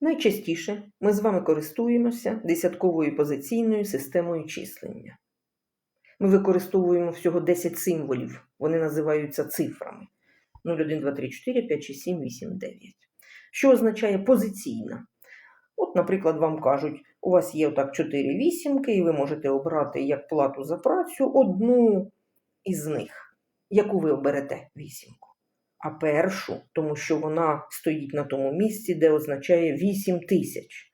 Найчастіше ми з вами користуємося десятковою позиційною системою числення. Ми використовуємо всього 10 символів, вони називаються цифрами. 0, 1, 2, 3, 4, 5, 6, 7, 8, 9. Що означає позиційна? От, наприклад, вам кажуть, у вас є отак 4 вісімки, і ви можете обрати як плату за працю одну із них, яку ви оберете вісімку. А першу, тому що вона стоїть на тому місці, де означає 8 тисяч.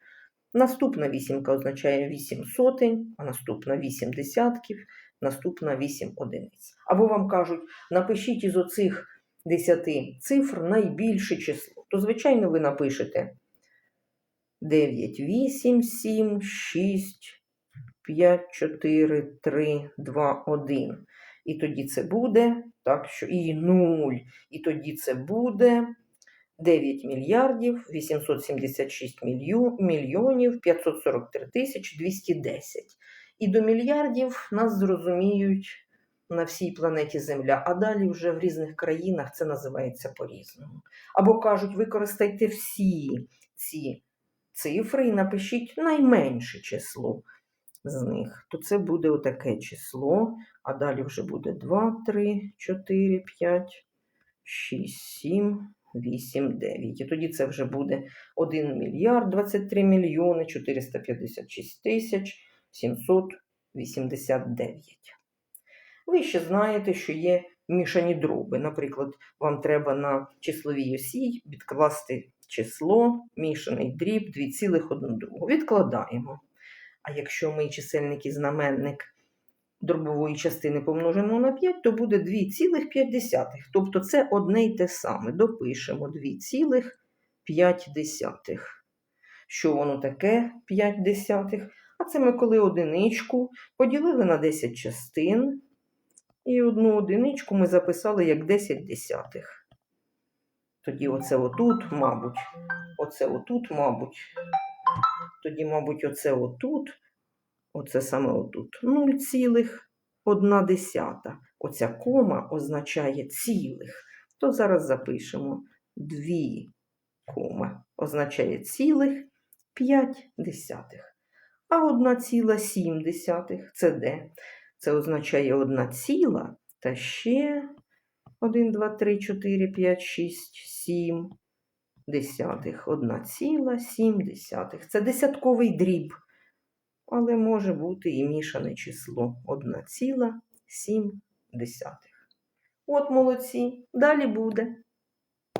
Наступна вісімка означає 8 сотень, а наступна 8 десятків, наступна 8 одиниць. Або вам кажуть, напишіть із оцих 10 цифр найбільше число. То, звичайно, ви напишете 9, 8, 7, 6, 5, 4, 3, 2, 1. І тоді це буде, так що і 0. І тоді це буде 9 мільярдів 876 мільйо- мільйонів 543 тисяч 210. І до мільярдів нас зрозуміють на всій планеті Земля, а далі вже в різних країнах це називається по-різному. Або кажуть, використайте всі ці цифри і напишіть найменше число з них. То це буде отаке число, а далі вже буде 2, 3, 4, 5, 6, 7, 8, 9. І тоді це вже буде 1 мільярд 23 мільйони 456 тисяч 789. Ви ще знаєте, що є мішані дроби. Наприклад, вам треба на числовій осі відкласти число, мішаний дріб 2,1. Відкладаємо. А якщо ми чисельник і знаменник дробової частини помножимо на 5, то буде 2,5. Тобто це одне й те саме. Допишемо 2,5. Що воно таке 5 десятих? А це ми коли одиничку поділили на 10 частин. І одну одиничку ми записали як 10 десятих. Тоді оце отут, мабуть, оце отут, мабуть. Тоді, мабуть, оце отут, оце саме отут 0,1. Оця кома означає цілих. То зараз запишемо 2 кома означає цілих 5 десятих. А 1,7 це де? Це означає 1 ціла та ще 1, 2, 3, 4, 5, 6, 7 десятих. 1,7 десятих. Це десятковий дріб. Але може бути і мішане число 1,7 десятих. От молодці. Далі буде.